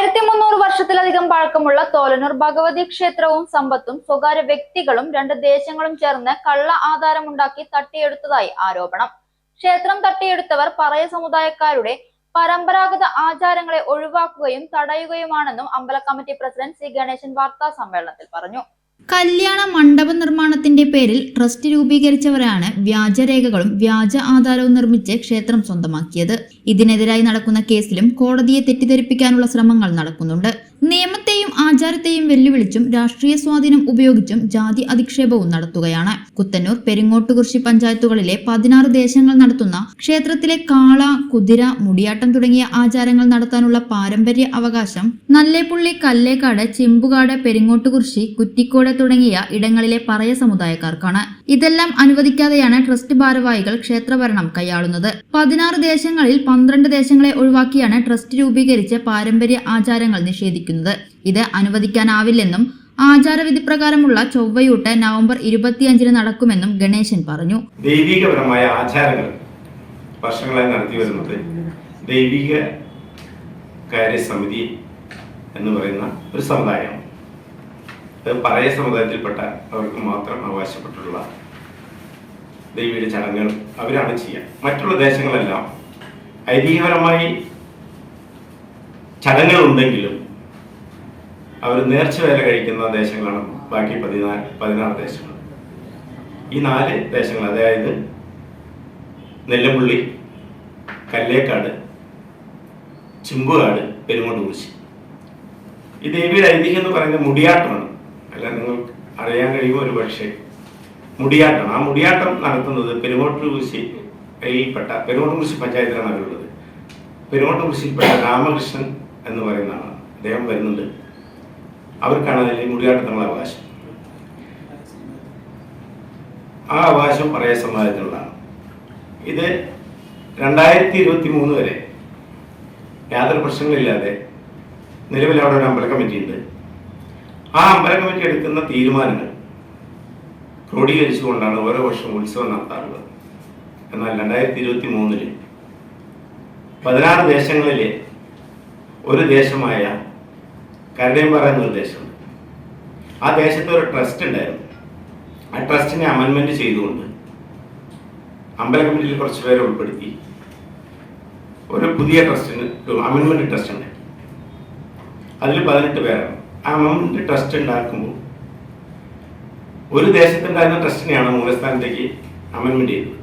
ആയിരത്തി മുന്നൂറ് വർഷത്തിലധികം പഴക്കമുള്ള തോലനൂർ ഭഗവതി ക്ഷേത്രവും സമ്പത്തും സ്വകാര്യ വ്യക്തികളും രണ്ട് ദേശങ്ങളും ചേർന്ന് കള്ള ആധാരമുണ്ടാക്കി തട്ടിയെടുത്തതായി ആരോപണം. ക്ഷേത്രം തട്ടിയെടുത്തവർ പറയ സമുദായക്കാരുടെ പരമ്പരാഗത ആചാരങ്ങളെ ഒഴിവാക്കുകയും തടയുകയുമാണെന്നും അമ്പല കമ്മിറ്റി പ്രസിഡന്റ് സി ഗണേശൻ വാർത്താ സമ്മേളനത്തിൽ പറഞ്ഞു. കല്യാണ മണ്ഡപ നിർമ്മാണത്തിന്റെ പേരിൽ ട്രസ്റ്റ് രൂപീകരിച്ചവരാണ് വ്യാജരേഖകളും വ്യാജ ആധാരവും നിർമ്മിച്ച് ക്ഷേത്രം സ്വന്തമാക്കിയത്. ഇതിനെതിരായി നടക്കുന്ന കേസിലും കോടതിയെ തെറ്റിദ്ധരിപ്പിക്കാനുള്ള ശ്രമങ്ങൾ നടക്കുന്നുണ്ട്. നിയമത്തെയും ആചാരത്തെയും വെല്ലുവിളിച്ചും രാഷ്ട്രീയ സ്വാധീനം ഉപയോഗിച്ചും ജാതി അധിക്ഷേപവും നടത്തുകയാണ്. കുത്തന്നൂർ പെരിങ്ങോട്ടുകുറിശി പഞ്ചായത്തുകളിലെ പതിനാറ് ദേശങ്ങൾ നടത്തുന്ന ക്ഷേത്രത്തിലെ കാള കുതിര മുടിയാട്ടം തുടങ്ങിയ ആചാരങ്ങൾ നടത്താനുള്ള പാരമ്പര്യ അവകാശം നല്ലേപ്പുള്ളി കല്ലേക്കാട് ചിമ്പുകാട് പെരിങ്ങോട്ടുകുറിശി കുറ്റിക്കോട് തുടങ്ങിയ ഇടങ്ങളിലെ പറയ സമുദായക്കാർക്കാണ്. ഇതെല്ലാം അനുവദിക്കാതെയാണ് ട്രസ്റ്റ് ഭാരവാഹികൾ ക്ഷേത്രഭരണം കൈയാളുന്നത്. പതിനാറ് ദേശങ്ങളിൽ പന്ത്രണ്ട് ദേശങ്ങളെ ഒഴിവാക്കിയാണ് ട്രസ്റ്റ് രൂപീകരിച്ച് പാരമ്പര്യ ആചാരങ്ങൾ നിഷേധിക്കുന്നത്. ഇത് അനുവദിക്കാനാവില്ലെന്നും ആചാരവിധി പ്രകാരമുള്ള ചൊവ്വയൂട്ട് നവംബർ ഇരുപത്തിയഞ്ചിന് നടക്കുമെന്നും ഗണേശൻ പറഞ്ഞു. ദൈവികപരമായ ആചാരങ്ങൾ വർഷങ്ങളായി നടത്തി വരുന്നത് ദൈവിക കാര്യസമിതി എന്ന് പറയുന്ന ഒരു സമുദായമാണ് അത് പറയ സമുദായത്തിൽപ്പെട്ട അവർക്ക് മാത്രം അവകാശപ്പെട്ടുള്ള ദൈവിക ചടങ്ങുകൾ അവരാണ് ചെയ്യുക. മറ്റുള്ള ദേശങ്ങളെല്ലാം ഐതിഹ്യപരമായി ചടങ്ങുകളുണ്ടെങ്കിലും അവർ നേർച്ച വേല കഴിക്കുന്ന ദേശങ്ങളാണ് ബാക്കി പതിനാല് പതിനാറ് ദേശങ്ങൾ. ഈ നാല് ദേശങ്ങൾ അതായത് നെല്ലമുള്ളി കല്ലേക്കാട് ചിമ്പുകാട് പെരുങ്ങോട്ടുകുറിശി ഈ ദേവിയുടെ ഐതിഹ്യം എന്ന് പറയുന്നത് മുടിയാട്ടമാണ്. അല്ല നിങ്ങൾക്ക് അറിയാൻ കഴിയുമോ ഒരു പക്ഷേ മുടിയാട്ടമാണ് ആ മുടിയാട്ടം നടത്തുന്നത് പെരുങ്ങോട്ടുകുറിശിയിൽപ്പെട്ട പെരുങ്ങോട്ടുകുറിശി പഞ്ചായത്തിലാണ് അവരുള്ളത്. പെരുങ്ങോട്ടുകുറിശിയിൽപ്പെട്ട രാമകൃഷ്ണൻ എന്ന് പറയുന്നതാണ്. അദ്ദേഹം വരുന്നുണ്ട്. അവർക്കാണ് അതിൽ മുടിയാട്ടത്തിനുള്ള അവകാശം. ആ അവകാശം പറയ സമുദായത്തിനുള്ളതാണ് ഇത് രണ്ടായിരത്തി ഇരുപത്തി മൂന്ന് വരെ യാതൊരു പ്രശ്നങ്ങളില്ലാതെ നിലവിൽ അവിടെ ഒരു അമ്പല കമ്മിറ്റി ഉണ്ട്. ആ അമ്പല കമ്മിറ്റി എടുക്കുന്ന തീരുമാനങ്ങൾ ക്രോഡീകരിച്ചുകൊണ്ടാണ് ഓരോ വർഷവും ഉത്സവം നടത്താറുള്ളത്. എന്നാൽ രണ്ടായിരത്തി ഇരുപത്തി മൂന്നിൽ പതിനാറ് ദേശങ്ങളിലെ ഒരു ദേശമായ കരടേമ്പാറ എന്നൊരു ദേശമുണ്ട് ആ ദേശത്ത് ഒരു ട്രസ്റ്റ് ഉണ്ടായിരുന്നു. ആ ട്രസ്റ്റിനെ അമെൻമെന്റ് ചെയ്തുകൊണ്ട് അമ്പല കമ്മിറ്റിയിൽ കുറച്ച് പേരെ ഉൾപ്പെടുത്തി. ഒരു പുതിയ ട്രസ്റ്റിന് ഒരു ട്രസ്റ്റ് ഉണ്ടാക്കി. അതിൽ പതിനെട്ട് പേരാണ്. ആ അമെൻമെന്റ് ട്രസ്റ്റ് ഉണ്ടാക്കുമ്പോൾ ഒരു ദേശത്തുണ്ടായിരുന്ന ട്രസ്റ്റിനെയാണ് മൂലസ്ഥാനത്തേക്ക് അമെൻമെന്റ് ചെയ്തത്.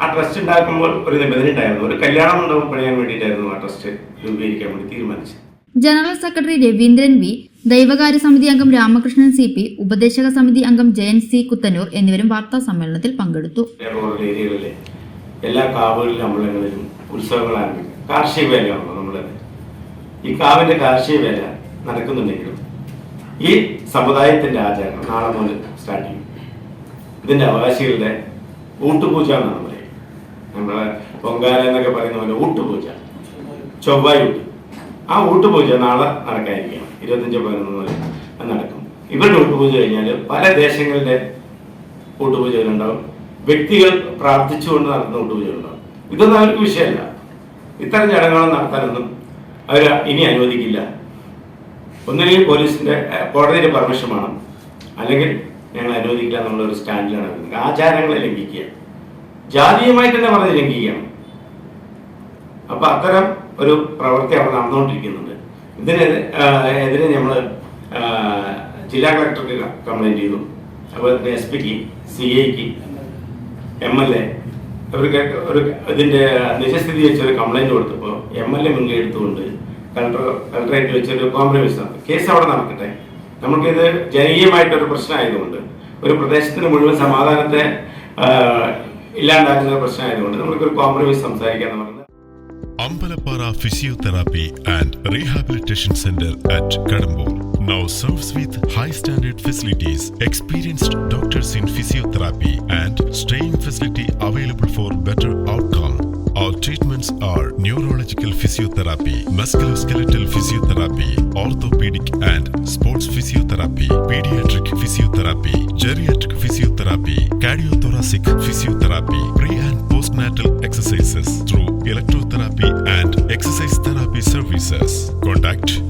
ആ ട്രസ്റ്റ് ഉണ്ടാക്കുമ്പോൾ ഒരു നിബന്ധന ഉണ്ടായിരുന്നു. ഒരു കല്യാണം ഉണ്ടാവും പണിയാൻ വേണ്ടിയിട്ടായിരുന്നു ആ ട്രസ്റ്റ് രൂപീകരിക്കാൻ വേണ്ടി തീരുമാനിച്ചത്. ജനറൽ സെക്രട്ടറി രവീന്ദ്രൻ വി ദൈവകാര്യ സമിതി അംഗം രാമകൃഷ്ണൻ സി പി ഉപദേശക സമിതി അംഗം ജയൻ സി കുത്തനൂർ എന്നിവരും വാർത്താ സമ്മേളനത്തിൽ പങ്കെടുത്തു. എല്ലാ കാവുകളിലും അമ്പലങ്ങളിലും ഉത്സവങ്ങൾ ആരംഭിക്കും കാർഷിക വേലയാണല്ലോ നമ്മളത് ഈ കാവിന്റെ കാർഷിക വേല നടക്കുന്നുണ്ടെങ്കിലും ഈ സമുദായത്തിന്റെ ആചാരം നാളെ മുതൽ സ്റ്റാർട്ട് ചെയ്യും. ഇതിന്റെ അവകാശികളുടെ ഊട്ടുപൂജ എന്നാണ് പറയുന്നത് നമ്മളെ പൊങ്കാല എന്നൊക്കെ പറയുന്ന പോലെ ഊട്ടുപൂജ. ചൊവ്വായൂട്ട് ആ ഊട്ടുപൂജ നാളെ നടക്കാതിരിക്കാം ഇരുപത്തഞ്ച് പതിനൊന്ന് മുതൽ നടക്കും. ഇവരുടെ ഊട്ടുപൂജ കഴിഞ്ഞാൽ പല ദേശങ്ങളുടെ ഊട്ടുപൂജകളുണ്ടാവും വ്യക്തികൾ പ്രാർത്ഥിച്ചുകൊണ്ട് നടത്തുന്ന ഊട്ടുപൂജകളുണ്ടാവും ഇതൊന്നും അവർക്ക് വിഷയമല്ല. ഇത്തരം ചടങ്ങുകൾ നടത്താനൊന്നും അവർ ഇനി അനുവദിക്കില്ല. ഒന്നുകിൽ പോലീസിന്റെ കോടതിയുടെ പെർമിഷൻ വേണം. അല്ലെങ്കിൽ ഞങ്ങൾ അനുവദിക്കില്ല എന്നുള്ള ഒരു സ്റ്റാൻഡിലാണ് വരുന്നത് ആചാരങ്ങളെ ലംഘിക്കുക. ജാതീയമായിട്ട് തന്നെ പറഞ്ഞ് ലംഘിക്കുകയാണ്. അപ്പൊ അത്തരം ഒരു പ്രവൃത്തി അവിടെ നടന്നുകൊണ്ടിരിക്കുന്നുണ്ട്. ഇതിന് എതിരെ നമ്മൾ ജില്ലാ കളക്ടർക്ക് കംപ്ലൈന്റ് ചെയ്തു. അതുപോലെ തന്നെ എസ് പിക്ക് സി ഐക്ക് എം എൽ എ ഇവർക്ക് ഒരു ഇതിന്റെ നിജസ്ഥിതി വെച്ച് ഒരു കംപ്ലൈന്റ് കൊടുത്തപ്പോൾ എം എൽ എ മുൻകൈ എടുത്തുകൊണ്ട് കളക്ടർ കളക്ടറേറ്റ് വെച്ചൊരു കോംപ്രമൈസ് കേസ് അവിടെ നടക്കട്ടെ. നമുക്കിത് ജനകീയമായിട്ടൊരു പ്രശ്നമായതുകൊണ്ട് ഒരു പ്രദേശത്തിന് മുഴുവൻ സമാധാനത്തെ ഇല്ലാണ്ടാക്കുന്ന പ്രശ്നമായതുകൊണ്ട് നമുക്കൊരു കോംപ്രമൈസ് സംസാരിക്കാൻ പറഞ്ഞത് Ambalapara Physiotherapy and Rehabilitation Center at Kadambur now serves with high standard facilities, experienced doctors in physiotherapy, and staying facility available for better outcome. Our treatments are neurological physiotherapy, musculoskeletal physiotherapy, orthopedic and sports physiotherapy, pediatric physiotherapy, geriatric physiotherapy, cardiothoracic physiotherapy, pre and postnatal exercises through electrotherapy and exercise therapy services. Contact